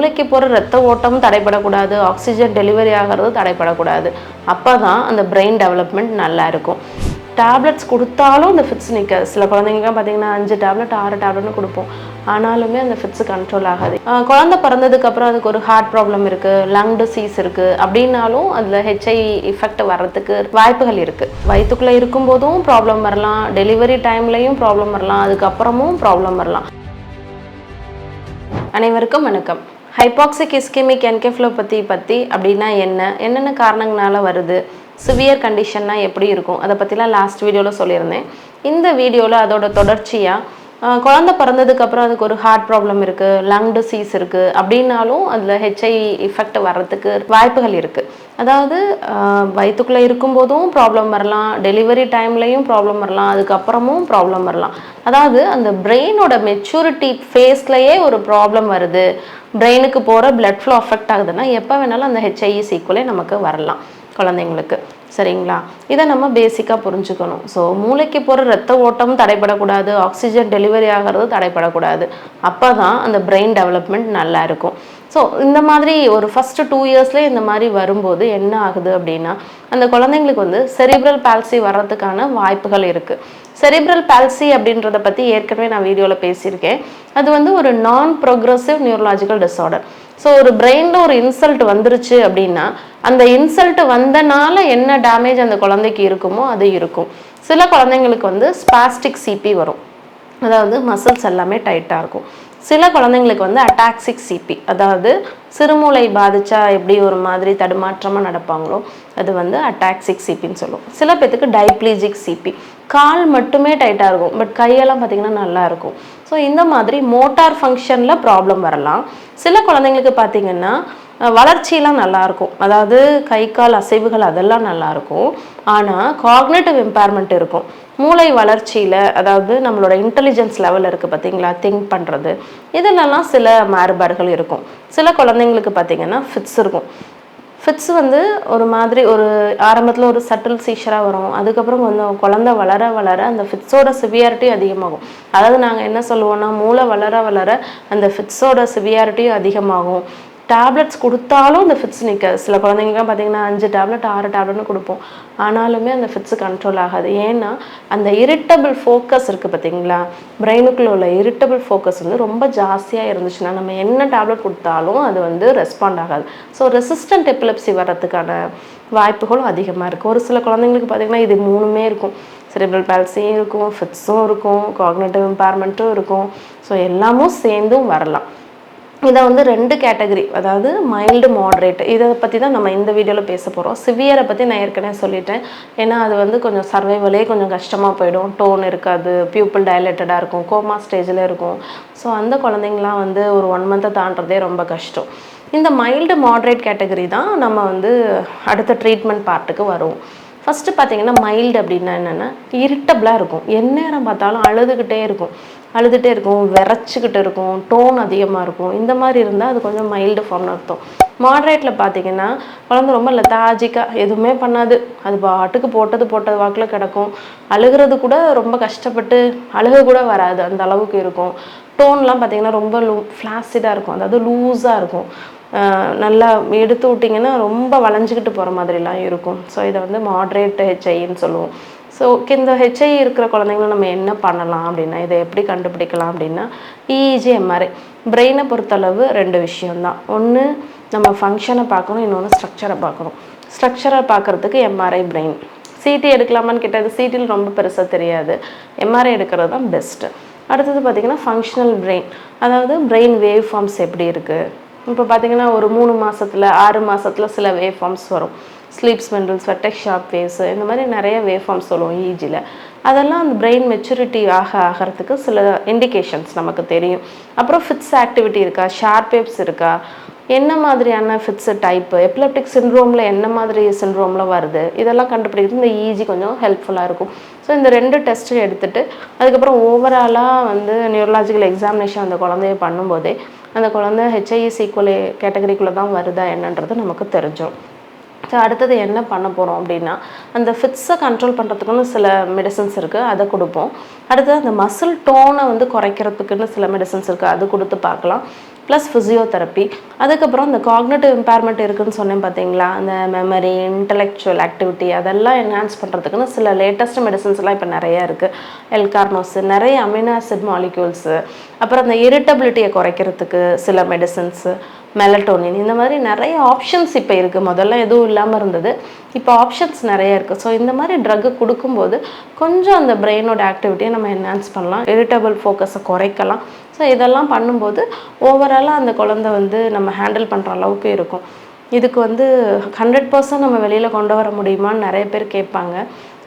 மூளைக்கு போகிற ரத்த ஓட்டமும் தடைப்படக்கூடாது ஆக்சிஜன் டெலிவரி ஆகிறது தடைப்படக்கூடாது அப்போ தான் அந்த பிரெயின் டெவலப்மெண்ட் நல்லா இருக்கும். டேப்லெட்ஸ் கொடுத்தாலும் அந்த ஃபிட்ஸ் நிற்க சில குழந்தைங்கலாம் பார்த்தீங்கன்னா அஞ்சு டேப்லெட் ஆறு டேப்லெட்னு கொடுப்போம். ஆனாலுமே அந்த ஃபிட்ஸ் கண்ட்ரோல் ஆகாது. குழந்தை பிறந்ததுக்கப்புறம் அதுக்கு ஒரு ஹார்ட் ப்ராப்ளம் இருக்குது லங் டிசீஸ் இருக்குது அப்படின்னாலும் அதில் ஹெச்ஐ எஃபெக்ட் வர்றதுக்கு வாய்ப்புகள் இருக்குது வயிற்றுக்குள்ளே இருக்கும்போதும் ப்ராப்ளம் வரலாம். டெலிவரி டைம்லையும் ப்ராப்ளம் வரலாம். அதுக்கப்புறமும் ப்ராப்ளம் வரலாம். அனைவருக்கும் வணக்கம். ஹைபாக்சிக் இஸ்கெமிக் என்கெஃப்லோபதி பற்றி அப்படின்னா என்ன? என்னென்ன காரணங்களால வருது? சிவியர் கண்டிஷன்னா எப்படி இருக்கும்? அதை பற்றிலாம் லாஸ்ட் வீடியோவில் சொல்லியிருந்தேன். இந்த வீடியோவில் அதோட தொடர்ச்சியாக குழந்தை பிறந்ததுக்கப்புறம் அதுக்கு ஒரு ஹார்ட் ப்ராப்ளம் இருக்குது லங் டிசீஸ் இருக்குது அப்படின்னாலும் அதில் ஹெச்ஐ எஃபெக்ட் வர்றதுக்கு வாய்ப்புகள் இருக்குது அதாவது வயிற்றுக்குள்ளே இருக்கும்போதும் ப்ராப்ளம் வரலாம் டெலிவரி டைம்லையும் ப்ராப்ளம் வரலாம் அதுக்கப்புறமும் ப்ராப்ளம் வரலாம். அதாவது அந்த பிரெயினோட மெச்சூரிட்டி ஃபேஸ்லையே ஒரு ப்ராப்ளம் வருது. பிரெயினுக்கு போகிற பிளட் ஃப்ளோ அஃபெக்ட் ஆகுதுன்னா எப்போ வேணாலும் அந்த ஹெச்ஐஇ சீக்குவலே நமக்கு வரலாம் குழந்தைங்களுக்கு. சரிங்களா? இதை நம்ம பேசிக்காக புரிஞ்சுக்கணும். ஸோ மூளைக்கு போகிற ரத்த ஓட்டம் தடைப்படக்கூடாது ஆக்சிஜன் டெலிவரி ஆகிறது தடைப்படக்கூடாது அப்போ தான் அந்த பிரெயின் டெவலப்மெண்ட் நல்லா இருக்கும். ஸோ இந்த மாதிரி ஒரு ஃபஸ்ட்டு டூ இயர்ஸ்லேயே இந்த மாதிரி வரும்போது என்ன ஆகுது அப்படின்னா அந்த குழந்தைங்களுக்கு வந்து செரிப்ரல் பால்சி வர்றதுக்கான வாய்ப்புகள் இருக்குது செரிப்ரல் பால்சி அப்படின்றத பற்றி ஏற்கனவே நான் வீடியோவில் பேசியிருக்கேன். அது வந்து ஒரு நான் ப்ரோக்ரஸிவ் நியூரலாஜிக்கல் டிஸார்டர் ஸோ ஒரு பிரெயினில் ஒரு இன்சல்ட் வந்துருச்சு அப்படின்னா அந்த இன்சல்ட் வந்தனால என்ன டேமேஜ் அந்த குழந்தைக்கு இருக்குமோ அது இருக்கும். சில குழந்தைங்களுக்கு வந்து ஸ்பாஸ்டிக் சிபி வரும். அதாவது மசில்ஸ் எல்லாமே டைட்டாக இருக்கும். சில குழந்தைங்களுக்கு வந்து அட்டாக்சிக் சிபி அதாவது சிறுமூளை பாதிச்சா எப்படி ஒரு மாதிரி தடுமாற்றமாக நடப்பாங்களோ அது வந்து அட்டாக்சிக் சிபின்னு சொல்லுவோம் சில பேத்துக்கு டைப்ளீஜிக் சிபி கால் மட்டுமே டைட்டாக இருக்கும் பட் கையெல்லாம் பார்த்திங்கன்னா நல்லா இருக்கும். ஸோ இந்த மாதிரி மோட்டார் ஃபங்க்ஷனில் ப்ராப்ளம் வரலாம். சில குழந்தைங்களுக்கு பார்த்திங்கன்னா வளர்ச்சியெலாம் நல்லாயிருக்கும். அதாவது கை கால் அசைவுகள் அதெல்லாம் நல்லாயிருக்கும். ஆனால் காக்னேட்டிவ் இம்பேர்மெண்ட் இருக்கும். மூளை வளர்ச்சியில் அதாவது நம்மளோட இன்டெலிஜென்ஸ் லெவல் இருக்குது பார்த்தீங்களா? திங்க் பண்ணுறது இதிலெல்லாம் சில மாறுபாடுகள் இருக்கும். சில குழந்தைங்களுக்கு பார்த்திங்கன்னா ஃபிட்ஸ் இருக்கும். ஃபிட்ஸ் வந்து ஒரு மாதிரி ஒரு ஆரம்பத்தில் ஒரு சட்டில் சீஷராக வரும். அதுக்கப்புறம் கொஞ்சம் குழந்தை வளர வளர அந்த ஃபிட்ஸோட சிவியாரிட்டி அதிகமாகும். அதாவது நாங்கள் என்ன சொல்லுவோம்னா மூளை வளர வளர அந்த ஃபிட்ஸோட சிவியாரிட்டியும் அதிகமாகும். டேப்லெட்ஸ் கொடுத்தாலும் அந்த ஃபிட்ஸ் நிற்காது சில குழந்தைங்கலாம் பார்த்தீங்கன்னா அஞ்சு டேப்லெட் ஆறு டேப்லெட்னு கொடுப்போம். ஆனாலுமே அந்த ஃபிட்ஸு கண்ட்ரோல் ஆகாது. ஏன்னா அந்த இரிட்டபிள் ஃபோக்கஸ் இருக்குது பார்த்தீங்களா பிரெயினுக்குள்ள உள்ள இரிட்டபிள் ஃபோக்கஸ் வந்து ரொம்ப ஜாஸ்தியாக இருந்துச்சுன்னா நம்ம என்ன டேப்லெட் கொடுத்தாலும் அது வந்து ரெஸ்பாண்ட் ஆகாது. ஸோ ரெசிஸ்டன்ட் எப்பிலப்சி வர்றதுக்கான வாய்ப்புகளும் அதிகமாக இருக்குது ஒரு சில குழந்தைங்களுக்கு பார்த்தீங்கன்னா இது மூணுமே இருக்கும். செரிப்ரல் பால்சியும் இருக்கும் ஃபிட்ஸும் இருக்கும் காக்னேட்டிவ் இம்பேர்மெண்ட்டும் இருக்கும். ஸோ எல்லாமும் சேர்ந்தும் வரலாம். இதை வந்து ரெண்டு கேட்டகரி அதாவது மைல்டு மாட்ரேட் இதை பற்றி தான் நம்ம இந்த வீடியோவில் பேச போகிறோம் சிவியரை பற்றி நான் ஏற்கனவே சொல்லிட்டேன். ஏன்னா அது வந்து கொஞ்சம் சர்வைவலே கொஞ்சம் கஷ்டமாக போயிடும். டோன் இருக்காது பியூப்பிள் டைலேட்டடாக இருக்கும் கோமா ஸ்டேஜில் இருக்கும். ஸோ அந்த குழந்தைங்களாம் வந்து ஒரு ஒன் மந்த்தை தாண்டதே ரொம்ப கஷ்டம். இந்த மைல்டு மாட்ரேட் கேட்டகரி தான் நம்ம வந்து அடுத்த ட்ரீட்மெண்ட் பார்ட்டுக்கு வருவோம் ஃபஸ்ட்டு பார்த்தீங்கன்னா மைல்டு அப்படின்னா என்னென்னா இரிட்டபிளாக இருக்கும். எந்நேரம் பார்த்தாலும் அழுதுகிட்டே இருக்கும். அழுதுகிட்டே இருக்கும் விரைச்சிக்கிட்டு இருக்கும் டோன் அதிகமாக இருக்கும். இந்த மாதிரி இருந்தால் அது கொஞ்சம் மைல்டு ஃபார்ம்னு அர்த்தம். மாட்ரேட்டில் பார்த்தீங்கன்னா குழந்தை ரொம்ப லெத்தாஜிக்காக எதுவுமே பண்ணாது. அது பாட்டுக்கு போட்டது போட்டது வாக்கில் கிடக்கும். அழுகிறது கூட ரொம்ப கஷ்டப்பட்டு அழுக கூட வராது. அந்த அளவுக்கு இருக்கும். டோன்லாம் பார்த்தீங்கன்னா ரொம்ப லூ ஃப்ளாசிடாக இருக்கும். அதாவது லூஸாக இருக்கும். நல்லா எடுத்து விட்டிங்கன்னா ரொம்ப வளைஞ்சிக்கிட்டு போகிற மாதிரிலாம் இருக்கும். ஸோ இதை வந்து மாட்ரேட் ஹெச்ஐன்னு சொல்லுவோம். ஸோ இந்த ஹெச்ஐ இருக்கிற குழந்தைங்கள நம்ம என்ன பண்ணலாம் அப்படின்னா இதை எப்படி கண்டுபிடிக்கலாம் அப்படின்னா இஇஜி எம்ஆர்ஐ பிரெயினை பொறுத்தளவு ரெண்டு விஷயம்தான். ஒன்று நம்ம ஃபங்க்ஷனை பார்க்கணும் இன்னொன்று ஸ்ட்ரக்சரை பார்க்கணும். ஸ்ட்ரக்சரை பார்க்குறதுக்கு எம்ஆர்ஐ பிரெயின் சிடி எடுக்கலாமான்னு கேட்டது சிடியில் ரொம்ப பெருசாக தெரியாது. எம்ஆர்ஐ எடுக்கிறது தான் பெஸ்ட்டு அடுத்தது பார்த்திங்கன்னா ஃபங்க்ஷனல் பிரெயின் அதாவது பிரெயின் வேவ் ஃபார்ம்ஸ் எப்படி இருக்குது இப்போ பார்த்தீங்கன்னா ஒரு மூணு மாதத்தில் ஆறு மாதத்தில் சில வேவ் ஃபார்ம்ஸ் வரும். Sleep spindles vertex sharp waves இந்த மாதிரி நிறைய வேவ் ஃபார்ம்ஸ் சொல்லுவோம் ஈஜியில் அதெல்லாம் அந்த பிரெயின் மெச்சூரிட்டி ஆக ஆகிறதுக்கு சில இண்டிகேஷன்ஸ் நமக்கு தெரியும். அப்புறம் ஃபிட்ஸ் ஆக்டிவிட்டி இருக்கா? ஷார்ப் வேவ்ஸ் இருக்கா? என்ன மாதிரியான ஃபிட்ஸு டைப்பு எப்லப்டிக் சிண்ட்ரோமில் என்ன மாதிரி சிண்ட்ரோமில் வருது? இதெல்லாம் கண்டுபிடிக்கிறது இந்த ஈஜி கொஞ்சம் ஹெல்ப்ஃபுல்லாக இருக்கும். ஸோ இந்த ரெண்டு டெஸ்ட்டு எடுத்துட்டு அதுக்கப்புறம் ஓவராலாக வந்து நியூரலாஜிக்கல் எக்ஸாமினேஷன் அந்த குழந்தைய பண்ணும்போதே அந்த குழந்தை ஹெச்ஐஇ சீக்குவல் கேட்டகரிக்குள்ளே தான் வருதா என்னன்றது நமக்கு தெரிஞ்சிடும் ஸோ அடுத்தது என்ன பண்ண போகிறோம் அப்படின்னா அந்த ஃபிட்ஸை கண்ட்ரோல் பண்ணுறதுக்குன்னு சில மெடிசன்ஸ் இருக்குது அதை கொடுப்போம். அடுத்தது அந்த மசில் டோனை வந்து குறைக்கிறதுக்குன்னு சில மெடிசன்ஸ் இருக்குது அது கொடுத்து பார்க்கலாம். ப்ளஸ் ஃபிசியோதெரப்பி அதுக்கப்புறம் இந்த காக்னேட்டிவ் இம்பேர்மெண்ட் இருக்குதுன்னு சொன்னேன் பார்த்தீங்களா அந்த மெமரி இன்டலெக்சுவல் ஆக்டிவிட்டி அதெல்லாம் என்ஹான்ஸ் பண்ணுறதுக்குன்னு சில லேட்டஸ்ட் மெடிசன்ஸ்லாம் இப்போ நிறைய இருக்குது எல்கார்னோஸ் நிறைய அமினோ ஆசிட் மாலிக்யூல்ஸு அப்புறம் அந்த இரிட்டபிலிட்டியை குறைக்கிறதுக்கு சில மெடிசன்ஸு மெலட்டோனின் இந்த மாதிரி நிறைய ஆப்ஷன்ஸ் இப்போ இருக்குது முதல்ல எதுவும் இல்லாமல் இருந்தது. இப்போ ஆப்ஷன்ஸ் நிறைய இருக்குது ஸோ இந்த மாதிரி ட்ரக்கு கொடுக்கும்போது கொஞ்சம் அந்த பிரெயினோட ஆக்டிவிட்டியை நம்ம என்ஹான்ஸ் பண்ணலாம். இரிட்டபிள் ஃபோக்கஸை குறைக்கலாம். ஸோ இதெல்லாம் பண்ணும்போது ஓவராலாக அந்த குழந்தை வந்து நம்ம ஹேண்டில் பண்ணுற அளவுக்கு இருக்கும். இதுக்கு வந்து ஹண்ட்ரட் பர்சன்ட் நம்ம வெளியில் கொண்டு வர முடியுமான்னு நிறைய பேர் கேட்பாங்க.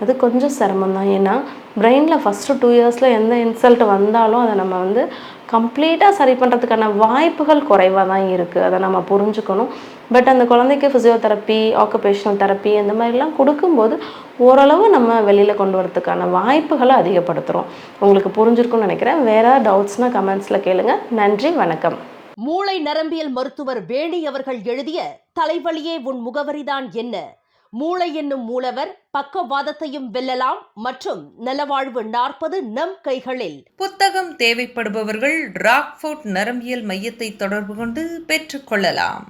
அது கொஞ்சம் சிரமம் தான். ஏன்னா பிரெயினில் ஃபஸ்ட்டு டூ இயர்ஸில் எந்த இன்சல்ட் வந்தாலும் அதை நம்ம வந்து கம்ப்ளீட்டாக சரி பண்ணுறதுக்கான வாய்ப்புகள் குறைவாக தான் இருக்குது அதை நம்ம புரிஞ்சுக்கணும். பட் அந்த குழந்தைக்கு ஃபிசியோதெரப்பி ஆக்குபேஷனல் தெரப்பி அந்த மாதிரிலாம் கொடுக்கும்போது ஓரளவு நம்ம வெளியில் கொண்டு வரதுக்கான வாய்ப்புகளை அதிகப்படுத்துகிறோம் உங்களுக்கு புரிஞ்சிருக்கும்னு நினைக்கிறேன். வேறு டவுட்ஸ்னால் கமெண்ட்ஸில் கேளுங்கள் நன்றி வணக்கம். மூளை நரம்பியல் மருத்துவர் வேணி அவர்கள் எழுதிய தலைவலியே உன் முகவரிதான் என்ன? மூளை என்னும் மூலவர் பக்கவாதத்தையும் வெல்லலாம் மற்றும் நலவாழ்வு நாற்பது நம் கைகளில். புத்தகம் தேவைப்படுபவர்கள் ராக்ஃபோர்ட் நரம்பியல் மையத்தை தொடர்பு கொண்டு பெற்றுக்கொள்ளலாம்